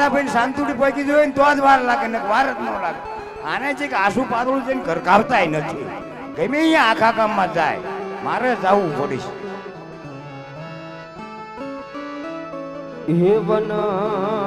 ટાટા ભાઈ શાંતુડી પહોંચી જોઈએ તો જ વાર લાગે ને વાર જ ન લાગે. આને છે કે આસુ પાતળું છે ને ઘરકાવતા નથી. ગમે અહીંયા આખા ગામમાં જાય, મારે જવું પડીશ હે બના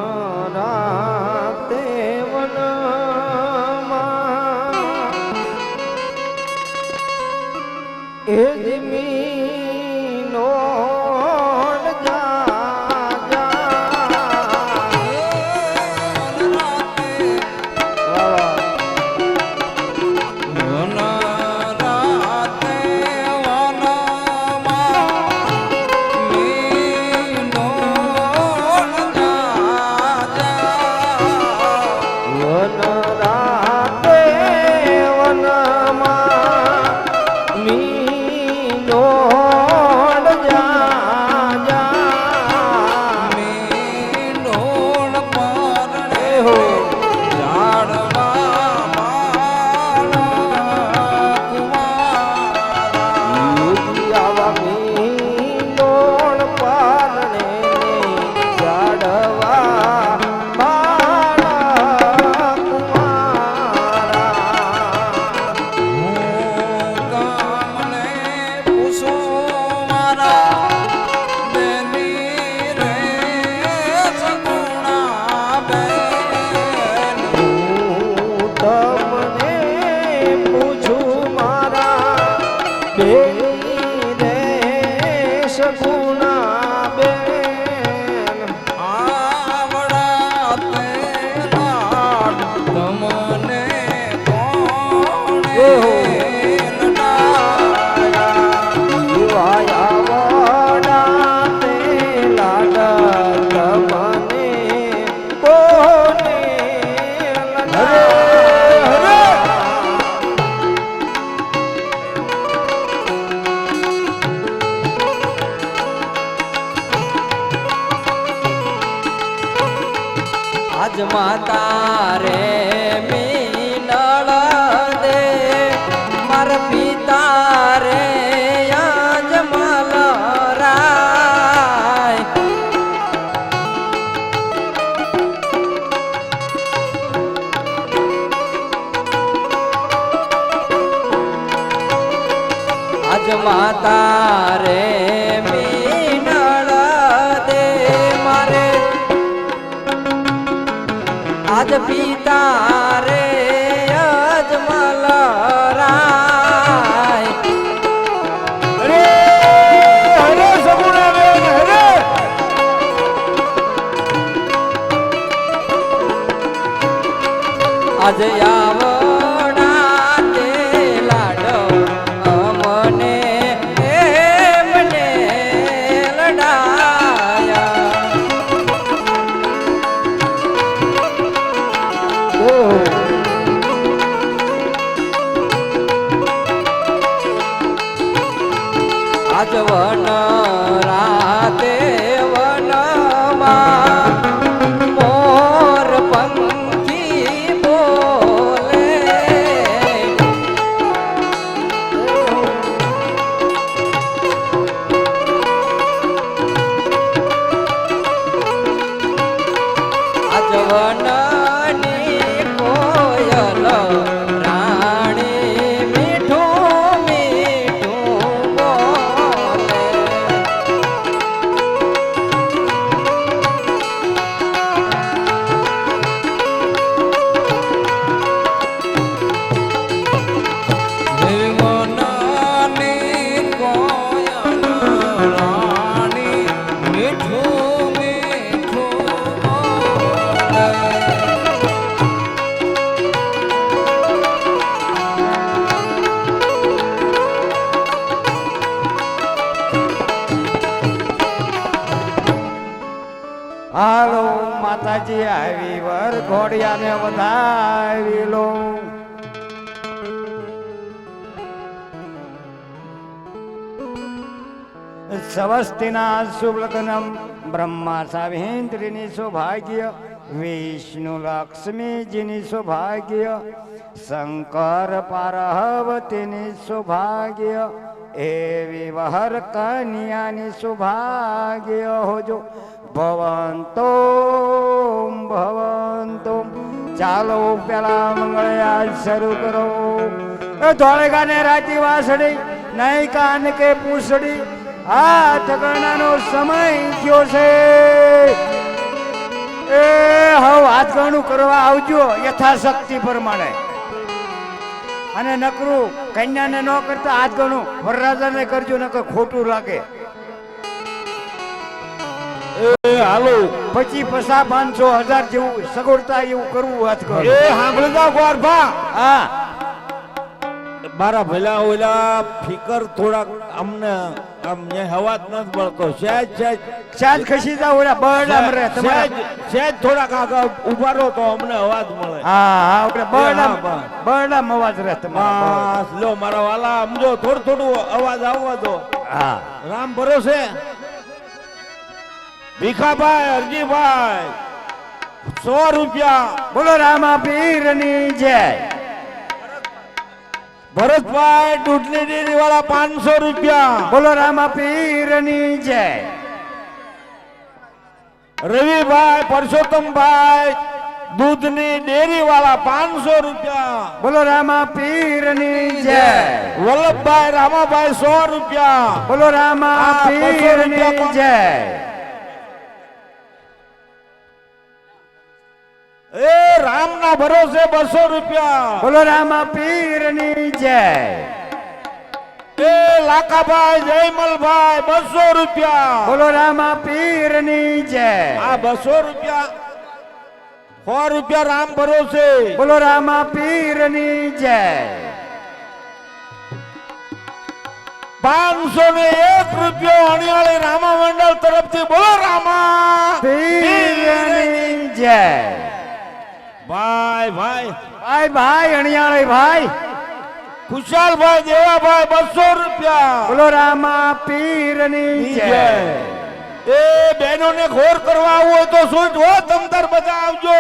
જ માતા રે આજે આવ. स्वस्तिना सुलग्नम ब्रह्मा सावित्रिनी सौभाग्य, विष्णु लक्ष्मीजीनी सौभाग्य શંકર પાર્વતીની સૌભાગ્ય એવી વહર કન્યાની સૌભાગ્ય હોજો ભવંતો ભવંતો ચાલો પેલા મંગળયાદ શરૂ કરો ધોળેગાને રાતી વાસડી નહીં કાન કે પૂછડી આ ઠકરણાનો સમય થયો છે. એ હવે હાથગણું કરવા આવજો યથાશક્તિ પ્રમાણે. અને નકરું કન્યાને ન કરતા હાથગણું વરરાજાને કરજો નકર ખોટું લાગે. એ હાલો પછી પસા પાંચસો હજાર જેવું સગવડતા એવું કરવું હાથગણું એ સાંભળી જાવ ગોરભા. હા. મારા ભલા ઓલા ફિકર થોડાક અમને આમ ન્યા હવા જ નથી મળતો. સહેજ સહેજ ખસી જાવ ઓલા બરડામ રહે સહેજ સહેજ થોડાક આગળ ઊભા રહો તો અમને અવાજ મળે. હા હા આપણે બરડામ. બરડામ અવાજ રે તમારા લો મારા વાલા સમજો થોડું થોડું અવાજ આવવા દો. હા. રામ ભરોસે. ભીખાભાઈ અરજીભાઈ સો રૂપિયા. બોલો રામા પીરની જય. ભરતભાઈ દૂધની ડેરી વાળા પાંચસો રૂપિયા. બોલો રામા પીરની જય. રવિભાઈ પરસોત્તમભાઈ દૂધની ડેરી વાળા પાંચસો રૂપિયા. બોલો રામા પીરની જય. વલ્લભભાઈ રામાભાઈ સો રૂપિયા. બોલો રામા પીરની જય. એ રામ ના ભરોસે બસો રૂપિયા. બોલો રામા પીરની જય. એ લાકાભાઈ જયમલભાઈ બસો રૂપિયા. બોલો રામા પીરની જય. આ બસો રૂપિયા. સો રૂપિયા રામ ભરોસે. બોલો રામા પીરની જય. પાંચસો ને એક રૂપિયો અણિયાળી રામા મંડળ તરફથી. બોલો રામા. પીરની જય. ભાઈ ભાઈ. ભાઈ ભાઈ અણિયાળી ભાઈ. ખુશાલભાઈ દેવાભાઈ બસો રૂપિયા. બોલો રામા પીરની જય. એ બહેનોને ઘોર કરવા આવું હોય તો શું હો તમતાર બધા આવજો.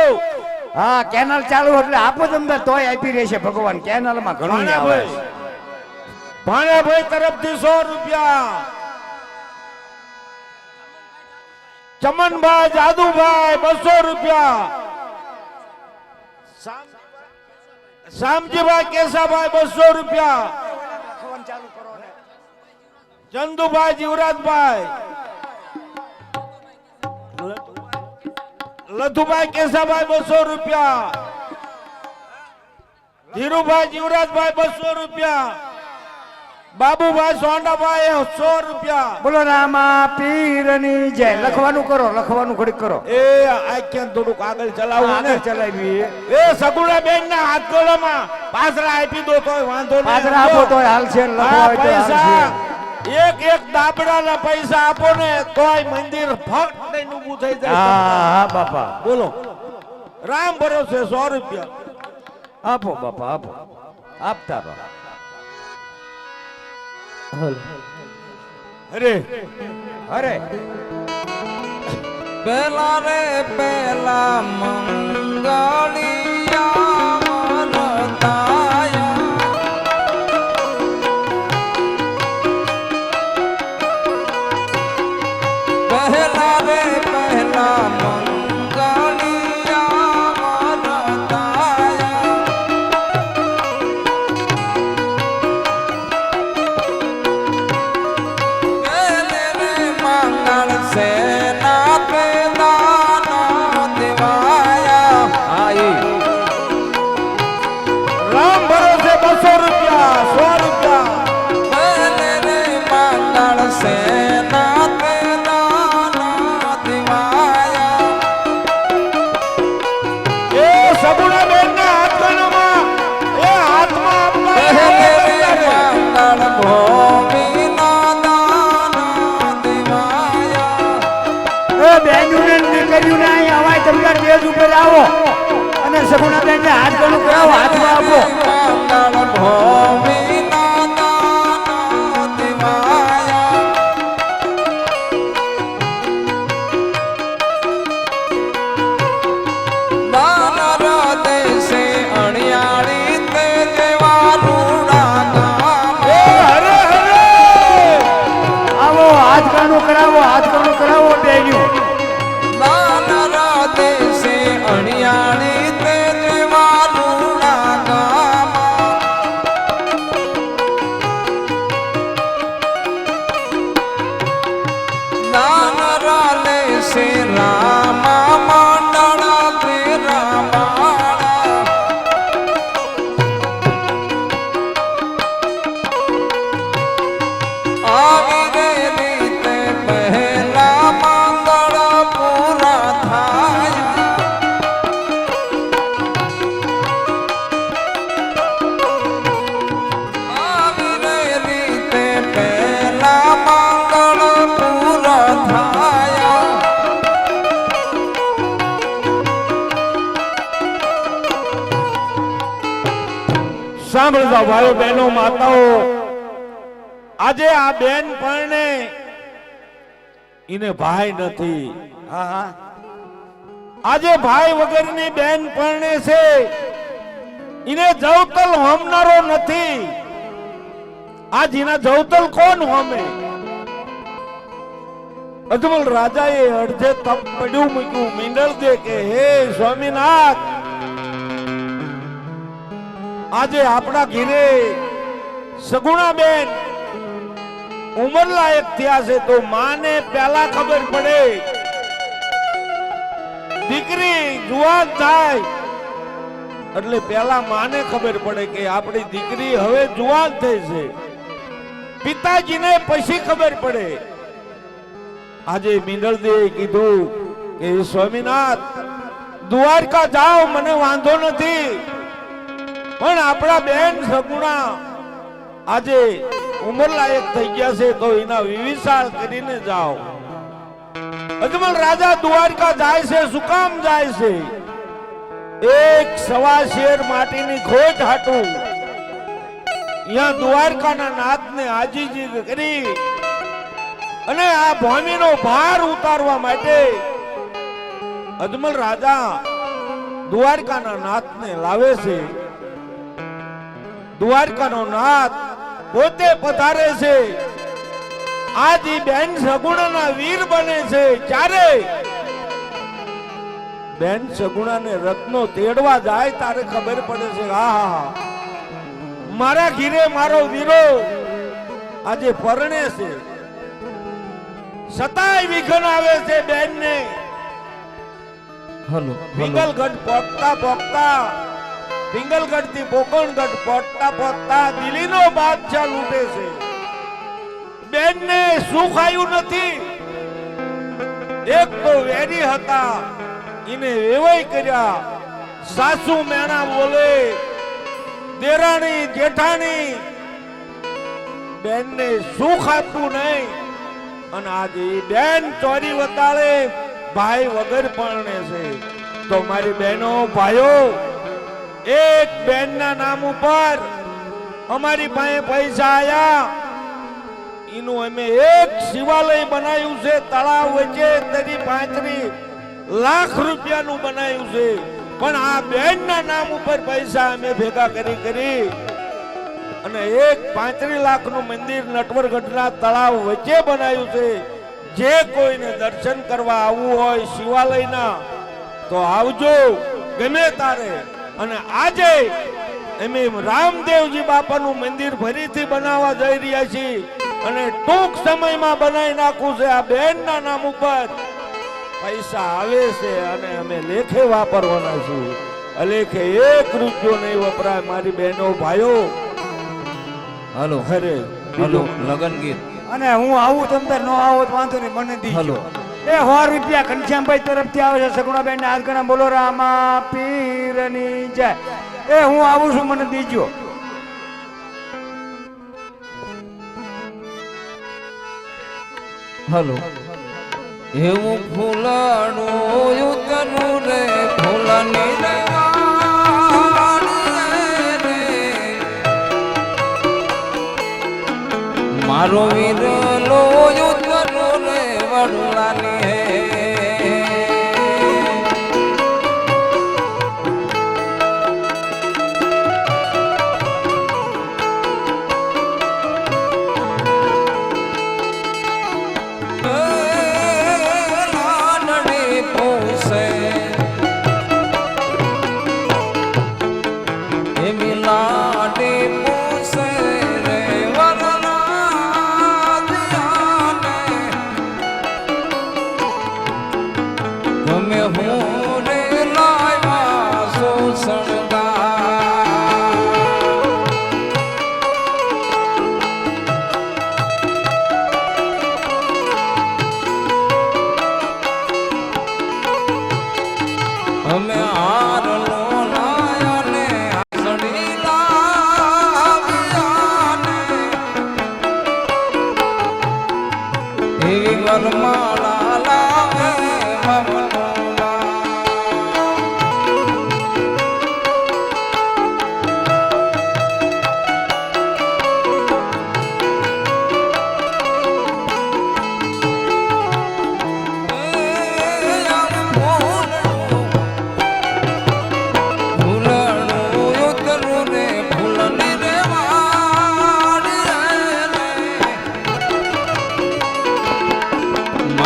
હા કેનાલ ચાલુ એટલે આપો તમને તોય આપી રહેશે ભગવાન. કેનાલમાં ઘણું આવે. ભાણાભાઈ તરફથી સો રૂપિયા. ચમનભાઈ જાદુભાઈ બસો રૂપિયા. શામજીભાઈ કેશાભાઈ બસો રૂપિયા. ચંદુભાઈ જીવરાજભાઈ. લધુભાઈ કેશાભાઈ બસો રૂપિયા. ધીરુભાઈ જીવરાજભાઈ બસો રૂપિયા. બાબુભાઈ સોંડાભાઈ સો રૂપિયા. બોલો રામા પીરની જય. લખવાનું કરો લખવાનું ઘડી કરો. એ આખ્યાન થોડુંક આગળ ચલાવો આગળ ચલાવી એ સગુણા બેન ના હાથ ગોળામાં પાસરા આપી દો તોય વાંધો નહીં. પાસરા આપો તોય હાલશે લખવા પૈસા. એક એક દાબડાના પૈસા આપો ને તોય મંદિર ફટ દઈને ઊભું થઈ હા જાય હા બાપા. બોલો. રામ ભરોસે સો રૂપિયા. આપો બાપા આપો. આપતા રહો. અરે અરે. પેલા રે પેલા મંગળિયા સાંભળજો ભાઈઓ બહેનો માતાઓ આજે આ બેન પરણે એને ભાઈ નથી. હા હા. આજે ભાઈ વગરની બેન પરણે છે એને જવતલ હોમનારો નથી. આજ એના જવતલ કોણ હોમે? અજમલ રાજાએ અડધે તપ પડ્યું મૂક્યું મીંડળ દે કે હે સ્વામિનાથ આજે આપણા ઘીરે સગુણા બેન ઉંમર લાયક થયા છે તો માને પહેલા ખબર પડે. દીકરી જુવાન થાય એટલે પહેલા માને ખબર પડે કે આપણી દીકરી હવે જુવાન થઈ છે. પિતાજીને પછી ખબર પડે. આજે મીંડળદેવે કીધું કે સ્વામિનાથ, દ્વારકા જાઓ, મને વાંધો નથી. પણ આપણા બેન સગુણા આજે ઉંમર લાયક થઈ ગયા છે, તો એના વિવિશાળ કરીને જાઓ. અજમલ રાજા દ્વારકા જાય છે, શું કામ જાય છે? એક સવા શેર માટીની ખોટ હાટું. અહીંયા દ્વારકાના નાથને આજીજી કરી અને આ ભૂમિનો ભાર ઉતારવા માટે અજમલ રાજા દ્વારકાના નાથને લાવે છે. દ્વારકાનો નાથ પોતે પધારે છે. આજી બેન સગુણાના વીર બને છે. ચારે બેન સગુણાને રત્નો તેડવા જાય તારે ખબર પડે છે આહા મારા ઘીરે મારો વીરો આજે પરણે છે. સતાય વિઘન આવે છે બેન ને હલો. વિગલગઢ પોકતા પોકતા પિંગલગઢથી પોકણગઢ પોટતા પોતતા દિલ્હીનો બાદશાહ લૂંટે છે. બેન ને સુખ આવ્યું નથી. એક તો વેરી હતા. એને વેવાય કર્યા. સાસુ મેણા બોલે, દેરાણી, જેઠાણી. બેન ને સુખ આપ્યું નહીં. અને આજે બેન ચોરી વતાળે, ભાઈ વગર પરણે છે. તો મારી બહેનો ભાઈઓ એક બેનના નામ ઉપર અમારી પાસે પૈસા આયા. એનું અમે એક શિવાલય બનાવ્યું છે, તળાવ વચ્ચે તેની પાંચરી લાખ રૂપિયાનું બનાવ્યું છે. પણ આ બેનના નામ ઉપર પૈસા અમે ભેગા કરી કરી અને એક પાંત્રી લાખનું મંદિર નટવરગઢના તળાવ વચ્ચે બનાવ્યું છે. જે કોઈને દર્શન કરવા આવવું હોય શિવાલયના, તો આવજો, ગમે તારે. અને આજે અમે રામદેવજી બાપાનું મંદિર ફરીથી બનાવવા જઈ રહ્યા છીએ અને ટૂંક સમયમાં બનાવી નાખવું છે આ બેનના નામ ઉપર. પૈસા આવે છે અને અમે લેખે વાપરવાના છીએ. અલેખે એક રૂપિયો નહીં વપરાય મારી બહેનો ભાઈઓ. હલો ખરે હલો લગન ગીત. અને હું આવું તમ ન આવો તો વાંધો નહીં મને દી હલો. એ સો રૂપિયા ઘનશ્યામભાઈ તરફથી આવે છે સગુણાબેન ને હાથ ગણા બોલો રામા પીરની જય. એ હું આવું છું મને દીજો. હલો. એવું ફૂલાણું ઉતરું રે ફૂલાની રે. મારો વીર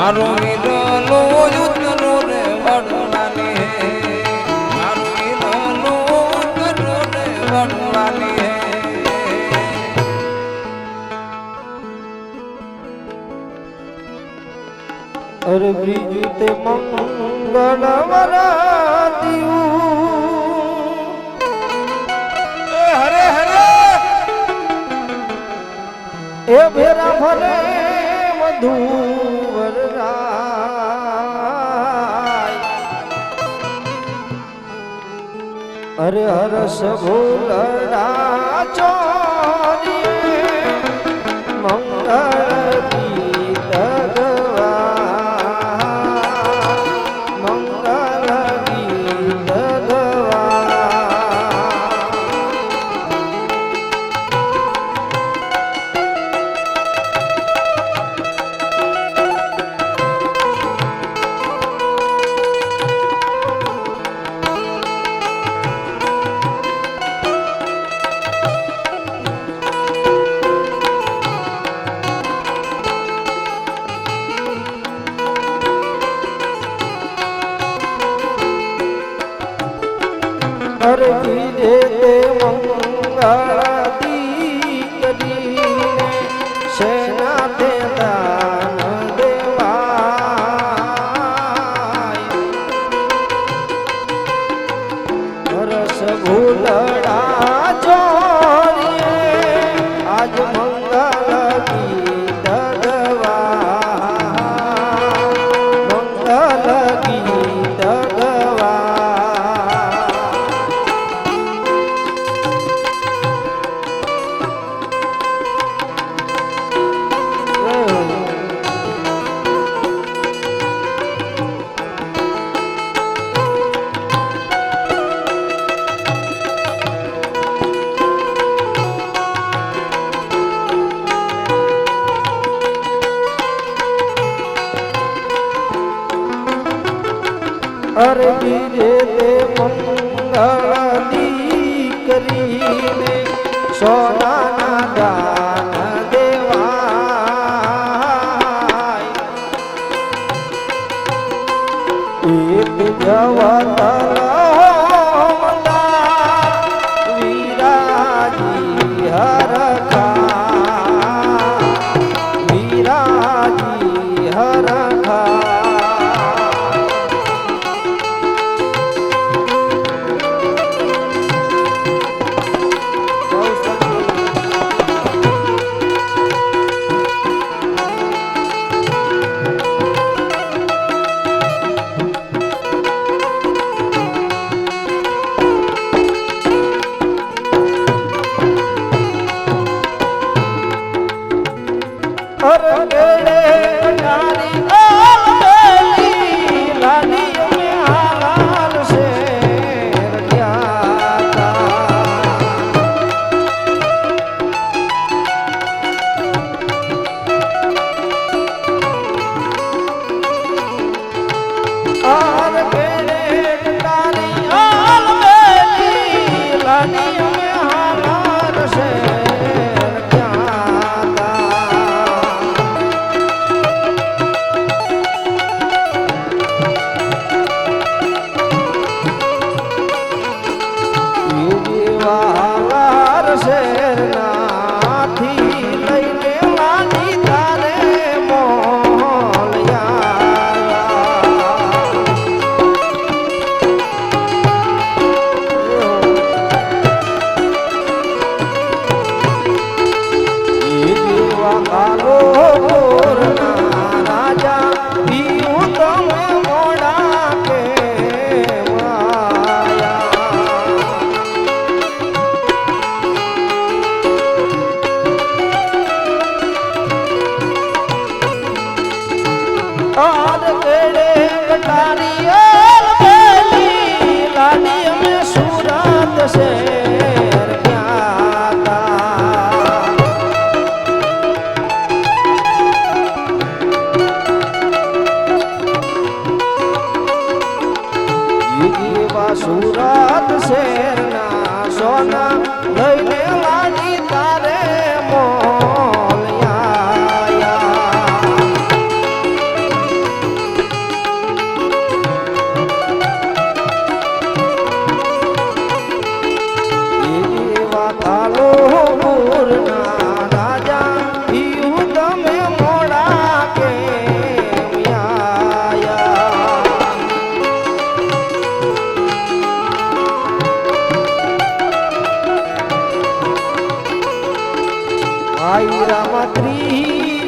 મારું મીરનું ઉતરું રે વડવાની હે મારું મીરનું ઉતરું રે વડવાની. હે અરે બીજું તે મંગળ એ ભેરા ફરે મધુ. હર્ષ ભૂલડા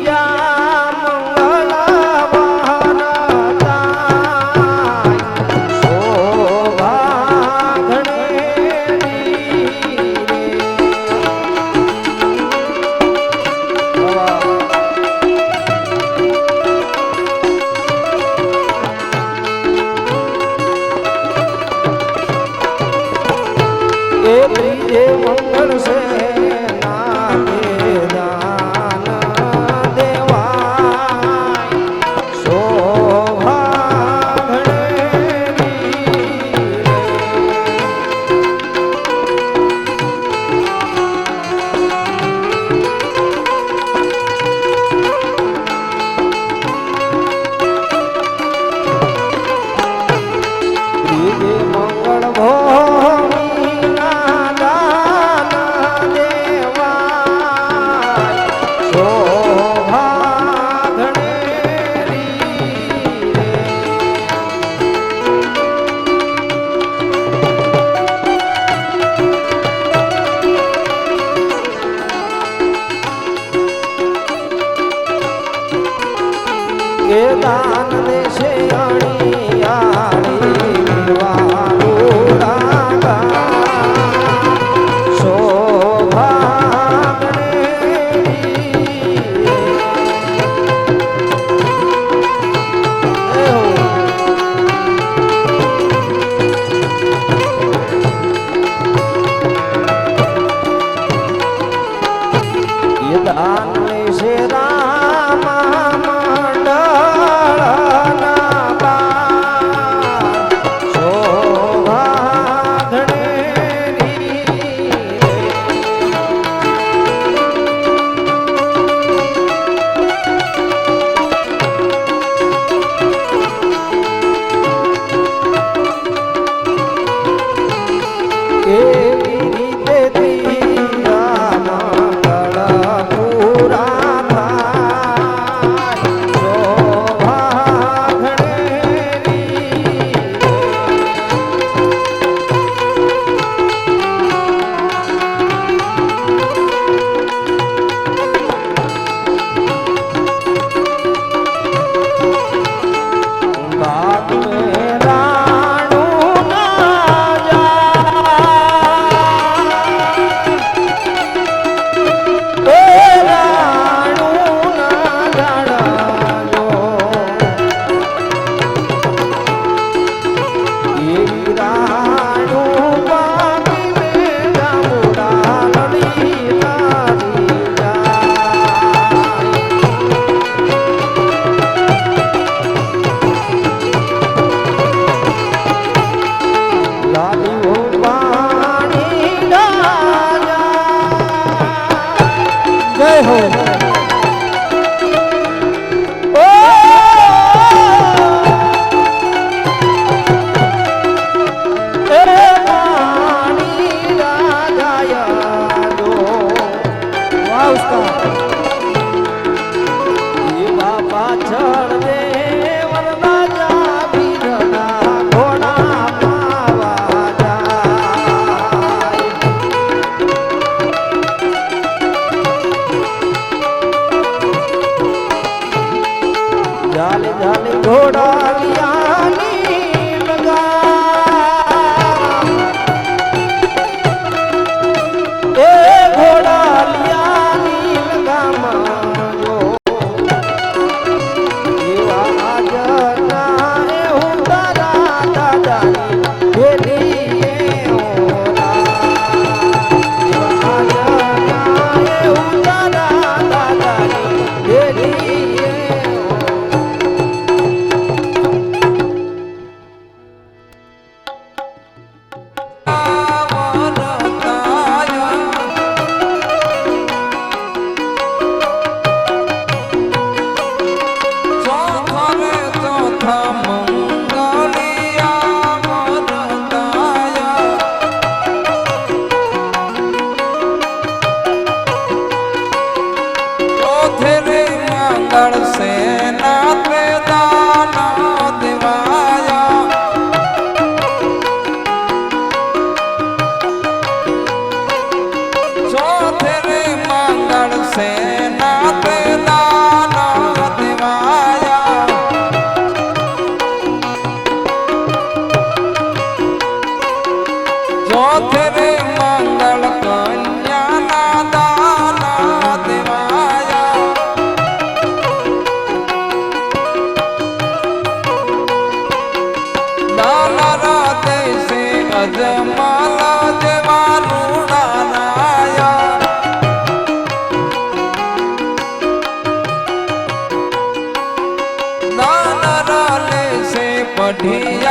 যাই গঠিয়া